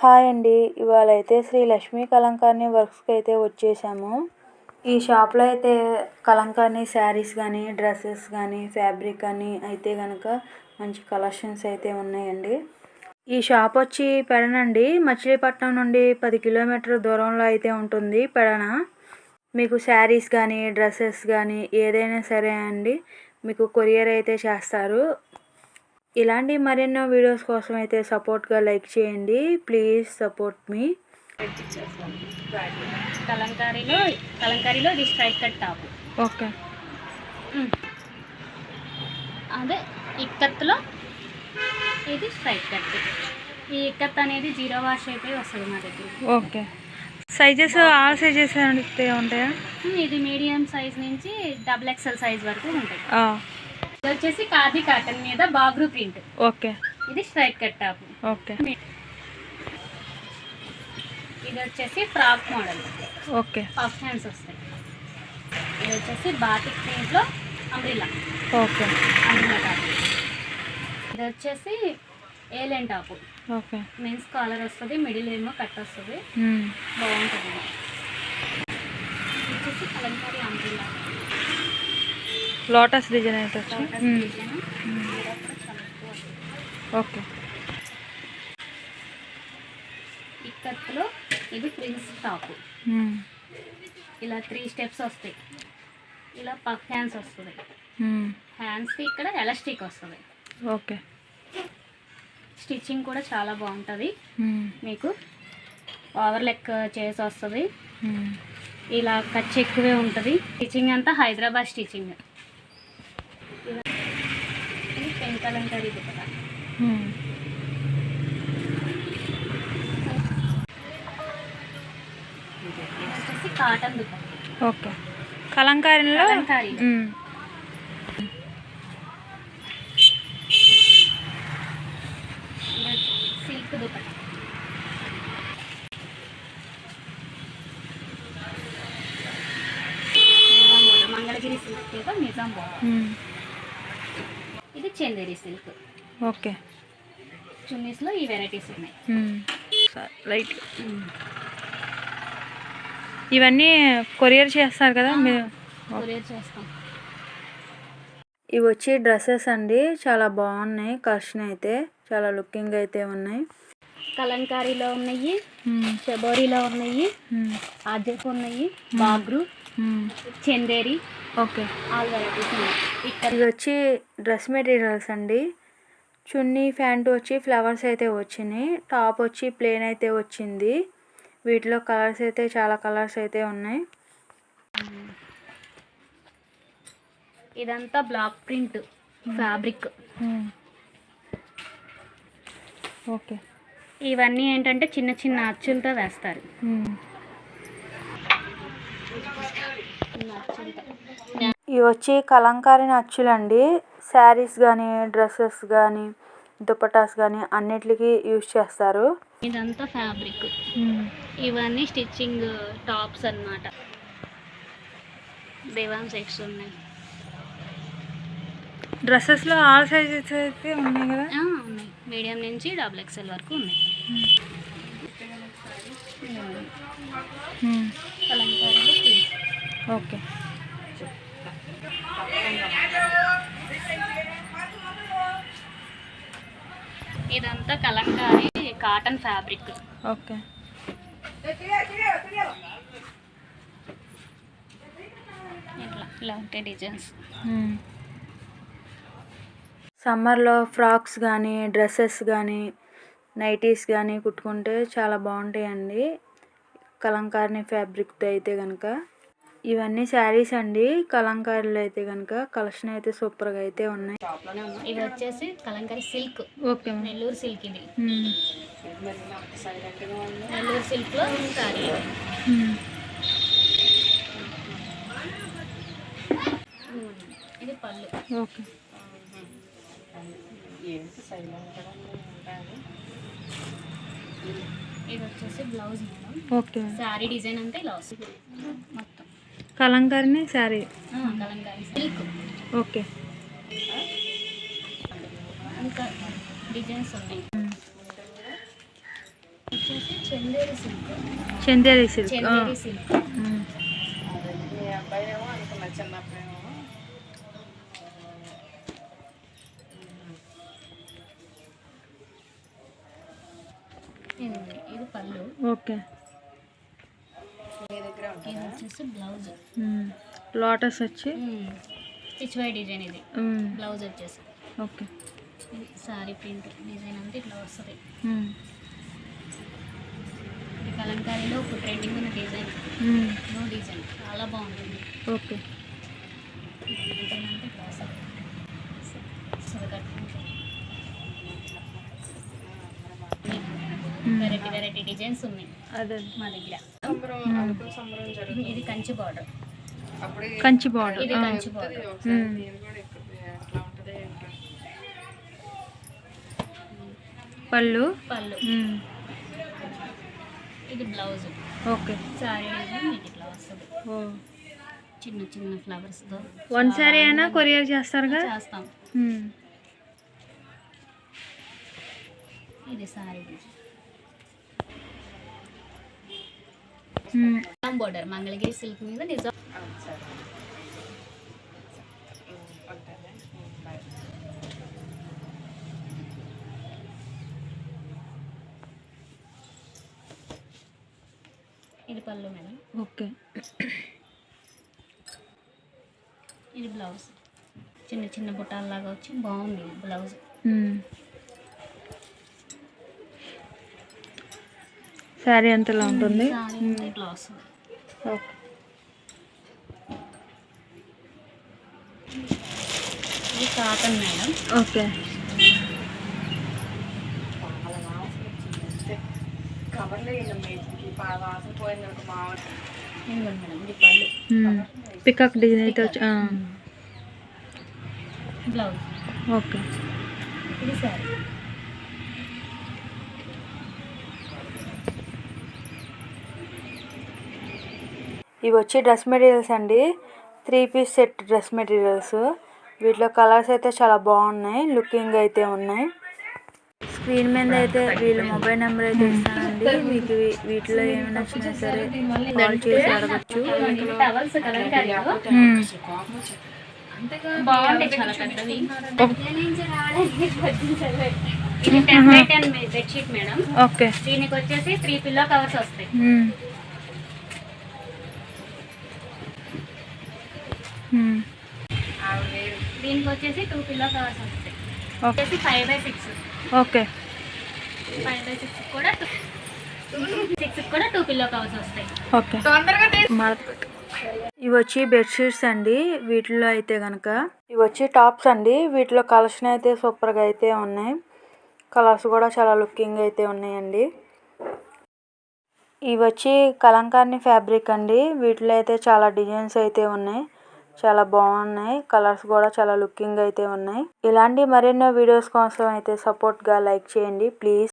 Hi అండి. ఇవాళ అయితే శ్రీ లక్ష్మీ కలంకార్ని వర్క్స్కి అయితే వచ్చేసాము. ఈ షాప్లో అయితే కలంకార్ని శారీస్ కానీ డ్రెస్సెస్ కానీ ఫ్యాబ్రిక్ కానీ అయితే కనుక మంచి కలెక్షన్స్ అయితే ఉన్నాయండి. ఈ షాప్ వచ్చి పెడనండి మచిలీపట్నం నుండి పది కిలోమీటర్ దూరంలో అయితే ఉంటుంది పెడన. మీకు శారీస్ కానీ డ్రెస్సెస్ కానీ ఏదైనా సరే అండి మీకు కొరియర్ అయితే చేస్తారు. ఇలాంటి మరెన్నో వీడియోస్ కోసం అయితే సపోర్ట్గా లైక్ చేయండి. Please support me. కలంకారీలో కలంకారీలో ఇది స్ట్రైట్ కట్ టాప్. ఓకే. అదే ఇక్కత్తులో ఇది స్ట్రైట్ కట్. ఈ ఇక్కత్ అనేది జీరో వాష్ అయితే వస్తుంది మా దగ్గర. ఓకే. సైజెస్ ఆల్ సైజెస్ ఉంటాయా? ఇది మీడియం సైజ్ నుంచి డబుల్ ఎక్స్ఎల్ సైజ్ వరకు ఉంటాయి. ఇది వచ్చేసి ఖాదీ కాటన్ మీద బాగ్రూ ప్రింట్. ఓకే. ఇది స్ట్రైట్ కట్ టాప్. ఓకే. ఇది వచ్చేసి frock model. Okay. Puff hands వస్తాయి. ఇది వచ్చేసి బాటిక్ ప్రింట్లో అంబ్రిలా ఓకే. Umbrella top. ఇది వచ్చేసి A-line top. Okay. Men's collar వస్తుంది మిడిల్ ఏమో కట్ వస్తుంది. బాగుంటుంది. వచ్చేసి కలంకారీ అంబ్రిలా లోటస్ డిజైన్ అయితే వచ్చి. ఓకే. ఇక్కత్తులో ఇది ప్రిన్స్ టాప్. ఇలా త్రీ స్టెప్స్ వస్తాయి. ఇలా పఫ్ హ్యాండ్స్ వస్తుంది. హ్యాండ్స్కి ఇక్కడ ఎలాస్టిక్ వస్తుంది ఓకే. స్టిచ్చింగ్ కూడా చాలా బాగుంటుంది. మీకు ఓవర్ లెక్ చేసి వస్తుంది. ఇలా ఖర్చు ఎక్కువే ఉంటుంది. స్టిచ్చింగ్ అంతా హైదరాబాద్ స్టిచ్చింగ్. పెన్ కలంకారీ దుపట్టా మ్మ్. ఇది వచ్చేసి కాటన్ దుపట్టా ఓకే కలంకారీలో కలంకారీ మ్మ్. ఇది silk Nizam border Mangalagiri silk మీద నిజాం బోర్డర్ మ్మ్. ఇది చందేరి సిల్క్ ఓకే. చున్నీస్లో ఈ వెరైటీస్ ఉన్నాయి. రైట్ ఇవన్నీ కొరియర్ చేస్తారు కదా మీరు? కొరియర్ చేస్తాం. ఇవి వచ్చి డ్రెస్సెస్ అండి. చాలా బాగున్నాయి. కలెక్షన్ అయితే చాలా లుకింగ్ అయితే ఉన్నాయి. కలంకారీలో ఉన్నాయి. మ్మ్. షబోరీలో ఉన్నాయి. ఆజెక్ ఉన్నాయి. Bagru. Chanderi. Okay all varieties ఉన్నాయి. ఇక్కడ ఇది వచ్చి డ్రెస్ మెటీరియల్స్ అండి. చున్నీ ప్యాంటు వచ్చి ఫ్లవర్స్ అయితే వచ్చినాయి. టాప్ వచ్చి ప్లేన్ అయితే వచ్చింది. వీటిలో కలర్స్ అయితే చాలా కలర్స్ అయితే ఉన్నాయి. ఇదంతా బ్లాక్ ప్రింట్ ఫ్యాబ్రిక్. ఓకే ఇవన్నీ ఏంటంటే చిన్న చిన్న అచ్చులతో వేస్తారు. ఇవి వచ్చి కలంకారీ నచ్చులండి. శారీస్ కానీ డ్రెస్సెస్ కానీ దుపటాస్ కానీ అన్నిటికీ యూజ్ చేస్తారు. ఇదంతా ఫ్యాబ్రిక్. ఇవన్నీ స్టిచ్చింగ్ టాప్స్ అన్నమాట. దేవాన్ సెట్స్ ఉన్నాయి. డ్రెస్సెస్లో ఆల్ సైజెస్ అయితే ఉన్నాయి కదా? ఉన్నాయి. మీడియం నుంచి డబుల్ ఎక్స్ఎల్ వరకు ఉన్నాయి. కలంకారీలో ఓకే. ఇదంతా కలంకారీ కాటన్ ఫ్యాబ్రిక్. ఓకే. ఇట్లా ఇలా ఉంటాయి డిజైన్స్. సమ్మర్లో ఫ్రాక్స్ కానీ డ్రెస్సెస్ కానీ నైటీస్ కానీ కుట్టుకుంటే చాలా బాగుంటాయండి. కలంకారీ ఫ్యాబ్రిక్తో అయితే కనుక ఇవన్నీ శారీస్ అండి. కలంకారీలు అయితే కనుక కలెక్షన్ అయితే సూపర్గా అయితే ఉన్నాయి. ఇది వచ్చేసి Kalamkari silk. Okay Nellore silk ఇది. నెల్లూరు సిల్క్లో సారీ ఇది పళ్ళు. ఓకే. ఇది వచ్చేసి బ్లౌజ్ ఓకే. శారీ డిజైన్ ఇలా వస్తుంది మొత్తం. కలంకారీ శారీ ఓకే. ఇంకా డిజైన్స్ ఉన్నాయి. Chanderi silk. Chanderi silk Chanderi silk. ఇది ఇది పళ్ళు. ఓకే. ఇది వచ్చేసి బ్లౌజ్. లోటస్ వచ్చి? పిచ్వై డిజైన్ ఇది. బ్లౌజ్ వచ్చేసి. ఓకే. సారీ ప్రింట్ డిజైన్ అంతా ఇట్లా వస్తుంది. కలంకారీలో ఇప్పుడు ట్రెండింగ్ ఉన్న డిజైన్. నో డిజైన్ చాలా బాగుంటుంది. ఓకే. డిజైన్ అంతా ఇట్లా వస్తుంది వస్తుంది కట్టుకుంటే వెరైటీ డిజైన్స్ ఉన్నాయి అదే. మా దగ్గర. ఇది కంచి బార్డర్ కంచి బార్డర్ ఇది కంచి బార్డర్ పళ్ళు? పళ్ళు. ఇది బ్లౌజ్ ఓకే. సారీ ఇట్లా వస్తుంది చిన్న చిన్న ఫ్లవర్స్తో వన్ సారీ అయినా కొరియర్ చేస్తారుగా? చేస్తాం. ఇది సారీ. మ్మ్. బోర్డర్ మంగళగిరి సిల్క్ మీద నిజం ఇది పళ్ళు మేడం. ఓకే. ఇది బ్లౌజ్ చిన్న చిన్న బుట్టాల్లాగా వచ్చి బాగుంది బ్లౌజ్ శారీ ఎంతలా ఉంటుంది? ఇట్లా వస్తుంది okay. Cotton madam. Okay. Peacock design అయితే వచ్చి. బ్లౌజ్. ఓకే. ఇది సారీ ఇవి వచ్చి డ్రెస్ మెటీరియల్స్ అండి. Three piece set dress materials. వీటిలో కలర్స్ అయితే చాలా బాగున్నాయి. లుకింగ్ అయితే ఉన్నాయి. స్క్రీన్ మీద అయితే వీళ్ళ మొబైల్ నెంబర్ అయితే ఇస్తానండి. మీకు వీటిలో ఏమి నచ్చినా సరే కాల్ చేసి అడగచ్చు. ఓకే. దీనికి వచ్చేసి త్రీ పిల్లో కవర్స్ వస్తాయి మ్మ్. మ్మ్. దీనికి వచ్చేసి టూ పిల్లో కవర్స్ వస్తాయి వచ్చేసి five by six okay. Five by six కూడా టూ సిక్స్ కూడా టూ పిల్లో కవర్స్ వస్తాయి. ఓకే. మడత పెట్టు. ఇవి వచ్చి బెడ్షీట్స్ అండి. వీటిలో అయితే కనుక ఇవి వచ్చి టాప్స్ అండి. వీటిలో కలెక్షన్ అయితే సూపర్గా అయితే ఉన్నాయి. కలర్స్ కూడా చాలా లుకింగ్ అయితే ఉన్నాయండి. ఇవి వచ్చి కలంకార్ని ఫ్యాబ్రిక్ అండి. వీటిలో అయితే చాలా డిజైన్స్ అయితే ఉన్నాయి. చాలా బాగున్నాయి. కలర్స్ కూడా చాలా లుకింగ్ అయితే ఉన్నాయి. ఇలాంటి మరెన్నో వీడియోస్ కోసం అయితే సపోర్ట్గా లైక్ చేయండి. ప్లీజ్